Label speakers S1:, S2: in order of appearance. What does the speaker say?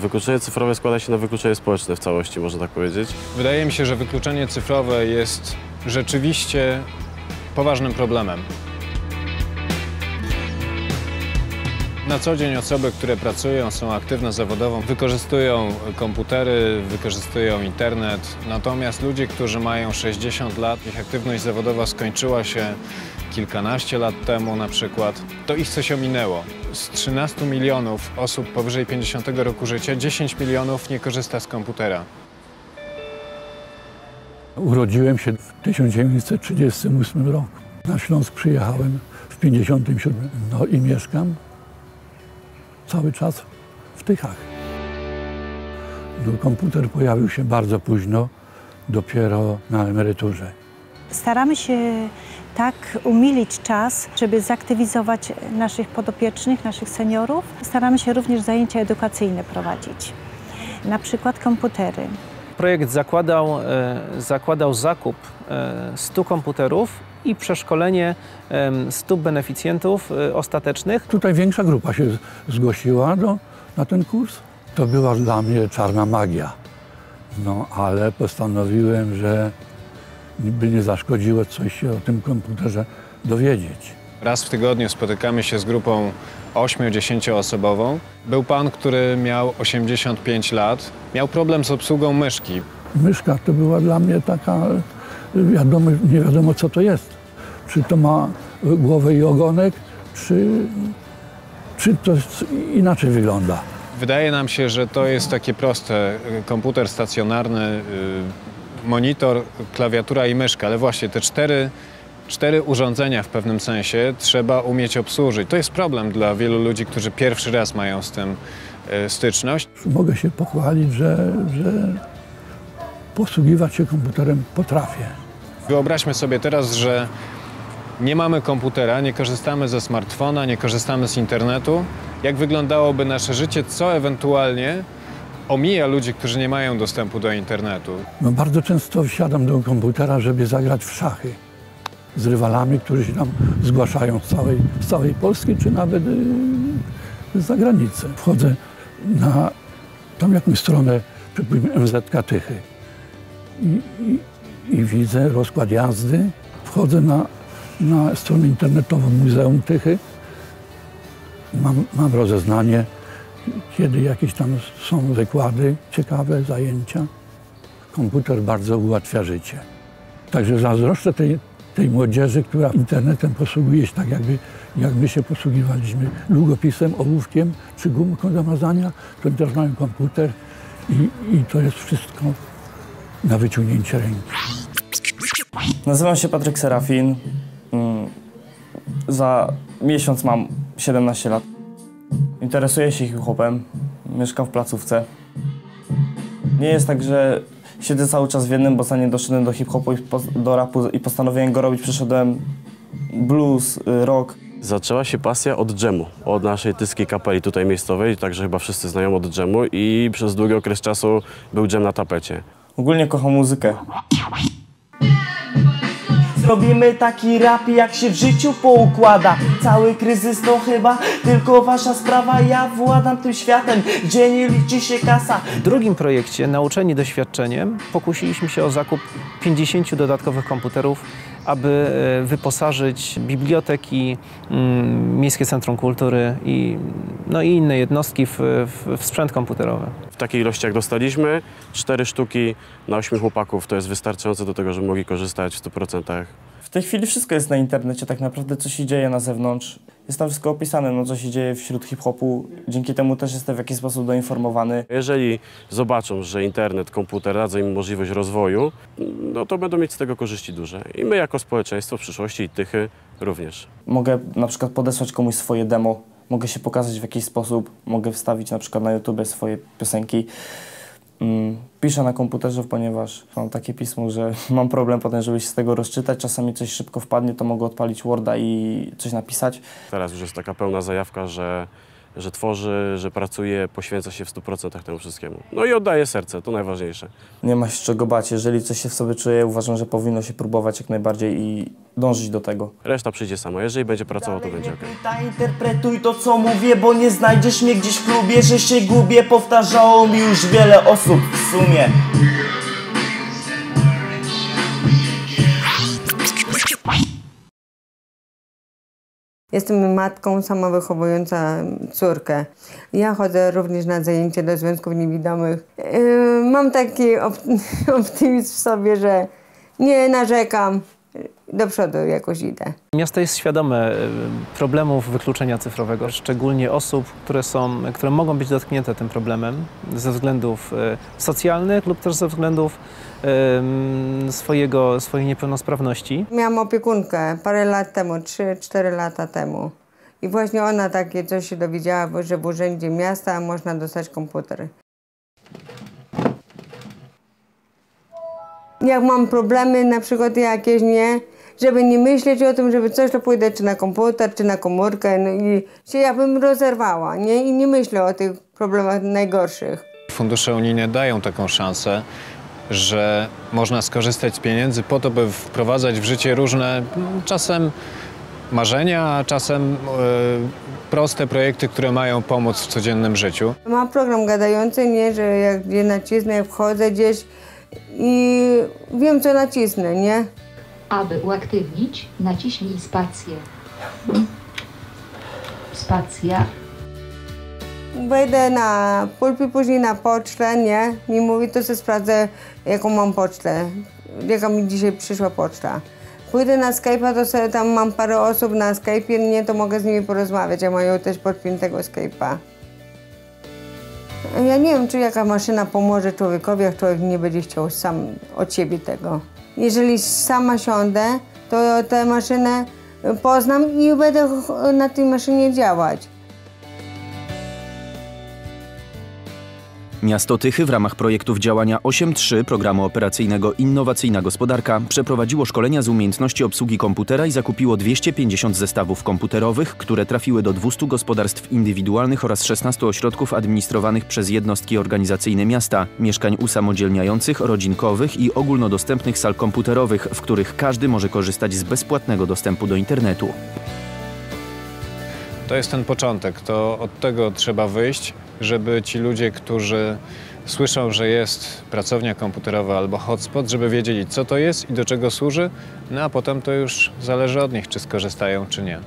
S1: Wykluczenie cyfrowe składa się na wykluczenie społeczne w całości, można tak powiedzieć.
S2: Wydaje mi się, że wykluczenie cyfrowe jest rzeczywiście poważnym problemem. Na co dzień osoby, które pracują, są aktywne zawodowo, wykorzystują komputery, wykorzystują internet. Natomiast ludzie, którzy mają 60 lat, ich aktywność zawodowa skończyła się kilkanaście lat temu na przykład, to ich coś ominęło. Z 13 milionów osób powyżej 50 roku życia, 10 milionów nie korzysta z komputera.
S3: Urodziłem się w 1938 roku. Na Śląsk przyjechałem w 1957 no i mieszkam cały czas w Tychach. No, komputer pojawił się bardzo późno, dopiero na emeryturze.
S4: Staramy się tak umilić czas, żeby zaktywizować naszych podopiecznych, naszych seniorów. Staramy się również zajęcia edukacyjne prowadzić, na przykład komputery.
S5: Projekt zakładał, e, zakładał zakup e, 100 komputerów i przeszkolenie em, 100 beneficjentów e, ostatecznych.
S3: Tutaj większa grupa się zgłosiła do, na ten kurs. To była dla mnie czarna magia. No ale postanowiłem, że by nie zaszkodziło coś się o tym komputerze dowiedzieć.
S2: Raz w tygodniu spotykamy się z grupą 8-10 osobową. Był pan, który miał 85 lat, miał problem z obsługą myszki.
S3: Myszka to była dla mnie taka, y, wiadomo, nie wiadomo co to jest. Czy to ma y, głowę i ogonek, czy, czy to inaczej wygląda.
S2: Wydaje nam się, że to jest takie proste. Komputer stacjonarny, y, monitor, klawiatura i myszka, ale właśnie te cztery, cztery urządzenia w pewnym sensie trzeba umieć obsłużyć. To jest problem dla wielu ludzi, którzy pierwszy raz mają z tym y, styczność.
S3: Mogę się pochwalić, że, że posługiwać się komputerem potrafię.
S2: Wyobraźmy sobie teraz, że nie mamy komputera, nie korzystamy ze smartfona, nie korzystamy z internetu. Jak wyglądałoby nasze życie, co ewentualnie omija ludzi, którzy nie mają dostępu do internetu?
S3: No, bardzo często wsiadam do komputera, żeby zagrać w szachy z rywalami, którzy się tam zgłaszają z całej, z całej Polski, czy nawet y, z zagranicy. Wchodzę na tam jakąś stronę, przypuśćmy MZK Tychy i, i, i widzę rozkład jazdy. Wchodzę na, na stronę internetową Muzeum Tychy. Mam, mam rozeznanie, kiedy jakieś tam są wykłady, ciekawe zajęcia komputer bardzo ułatwia życie. Także zazdroszczę tej, tej młodzieży, która internetem posługuje się tak, jakby, jak my się posługiwaliśmy długopisem, ołówkiem czy gumką do mazania, to też mają komputer i, i to jest wszystko na wyciągnięcie ręki.
S6: Nazywam się Patryk Serafin. Mm, Za miesiąc mam 17 lat. Interesuję się hip-hopem. Mieszkam w placówce. Nie jest tak, że siedzę cały czas w jednym, bo zanim doszedłem do hip-hopu i do rapu i postanowiłem go robić, przeszedłem blues, y, rock.
S1: Zaczęła się pasja od dżemu, od naszej tyskiej kapeli tutaj miejscowej, także chyba wszyscy znają od dżemu i przez długi okres czasu był dżem na tapecie.
S6: Ogólnie kocham muzykę.
S7: Zrobimy taki rap, jak się w życiu poukłada. Cały kryzys to chyba tylko wasza sprawa. Ja władam tym światem, gdzie nie liczy się kasa.
S5: W drugim projekcie, nauczeni doświadczeniem, pokusiliśmy się o zakup 50 dodatkowych komputerów, aby e, wyposażyć biblioteki, mm, Miejskie Centrum Kultury i, no i inne jednostki w, w, w sprzęt komputerowy.
S1: W takiej ilości jak dostaliśmy, cztery sztuki na ośmiu chłopaków to jest wystarczające do tego, żeby mogli korzystać w 100%.
S6: W tej chwili wszystko jest na internecie, tak naprawdę co się dzieje na zewnątrz. Jest tam wszystko opisane, no co się dzieje wśród hip-hopu. Dzięki temu też jestem w jakiś sposób doinformowany.
S1: Jeżeli zobaczą, że internet, komputer dadzą im możliwość rozwoju, no to będą mieć z tego korzyści duże. I my jako społeczeństwo w przyszłości i tychy również.
S6: Mogę na przykład podesłać komuś swoje demo, mogę się pokazać w jakiś sposób, mogę wstawić na przykład na YouTube swoje piosenki. Piszę na komputerze, ponieważ mam takie pismo, że mam problem potem, żeby się z tego rozczytać. Czasami coś szybko wpadnie, to mogę odpalić Worda i coś napisać.
S1: Teraz już jest taka pełna zajawka, że że tworzy, że pracuje, poświęca się w 100% temu wszystkiemu. No i oddaje serce, to najważniejsze.
S6: Nie ma się czego bać. Jeżeli coś się w sobie czuje, uważam, że powinno się próbować jak najbardziej i dążyć do tego.
S1: Reszta przyjdzie sama. Jeżeli będzie pracował, to będzie ok.
S7: Ta interpretuj to co mówię, bo nie znajdziesz mnie gdzieś w klubie, że się gubię Powtarzało mi już wiele osób w sumie
S8: Jestem matką sama wychowująca córkę. Ja chodzę również na zajęcia do związków niewidomych. Yy, Mam taki op- optymizm w sobie, że nie narzekam. Do przodu jakoś idę.
S5: Miasto jest świadome e, problemów wykluczenia cyfrowego, szczególnie osób, które, są, które mogą być dotknięte tym problemem ze względów e, socjalnych lub też ze względów swojego, swojej niepełnosprawności.
S8: Miałam opiekunkę parę lat temu, 3-4 lata temu. I właśnie ona takie coś się dowiedziała, że w urzędzie miasta można dostać komputer. Jak mam problemy na przykład jakieś, nie? Żeby nie myśleć o tym, żeby coś, to pójdę czy na komputer, czy na komórkę no i się ja bym rozerwała, nie? I nie myślę o tych problemach najgorszych.
S2: Fundusze unijne dają taką szansę, że można skorzystać z pieniędzy po to, by wprowadzać w życie różne, czasem marzenia, a czasem e, proste projekty, które mają pomóc w codziennym życiu.
S8: Mam program gadający, nie? Że jak gdzie nacisnę, wchodzę gdzieś i wiem, co nacisnę, nie?
S9: Aby uaktywnić, naciśnij spację. Spacja.
S8: Wejdę na pulpit, później na pocztę, nie? Mi mówi, to sobie sprawdzę, jaką mam pocztę, jaka mi dzisiaj przyszła poczta. Pójdę na Skype'a, to sobie tam mam parę osób na Skype'ie, nie, to mogę z nimi porozmawiać, a mają też podpiętego Skype'a. Ja nie wiem, czy jaka maszyna pomoże człowiekowi, jak człowiek nie będzie chciał sam od siebie tego. Jeżeli sama siądę, to tę maszynę poznam i będę na tej maszynie działać.
S10: Miasto Tychy w ramach projektów działania 8.3 programu operacyjnego Innowacyjna Gospodarka przeprowadziło szkolenia z umiejętności obsługi komputera i zakupiło 250 zestawów komputerowych, które trafiły do 200 gospodarstw indywidualnych oraz 16 ośrodków administrowanych przez jednostki organizacyjne miasta, mieszkań usamodzielniających, rodzinkowych i ogólnodostępnych sal komputerowych, w których każdy może korzystać z bezpłatnego dostępu do internetu.
S2: To jest ten początek, to od tego trzeba wyjść, żeby ci ludzie, którzy słyszą, że jest pracownia komputerowa albo hotspot, żeby wiedzieli, co to jest i do czego służy, no a potem to już zależy od nich, czy skorzystają, czy nie.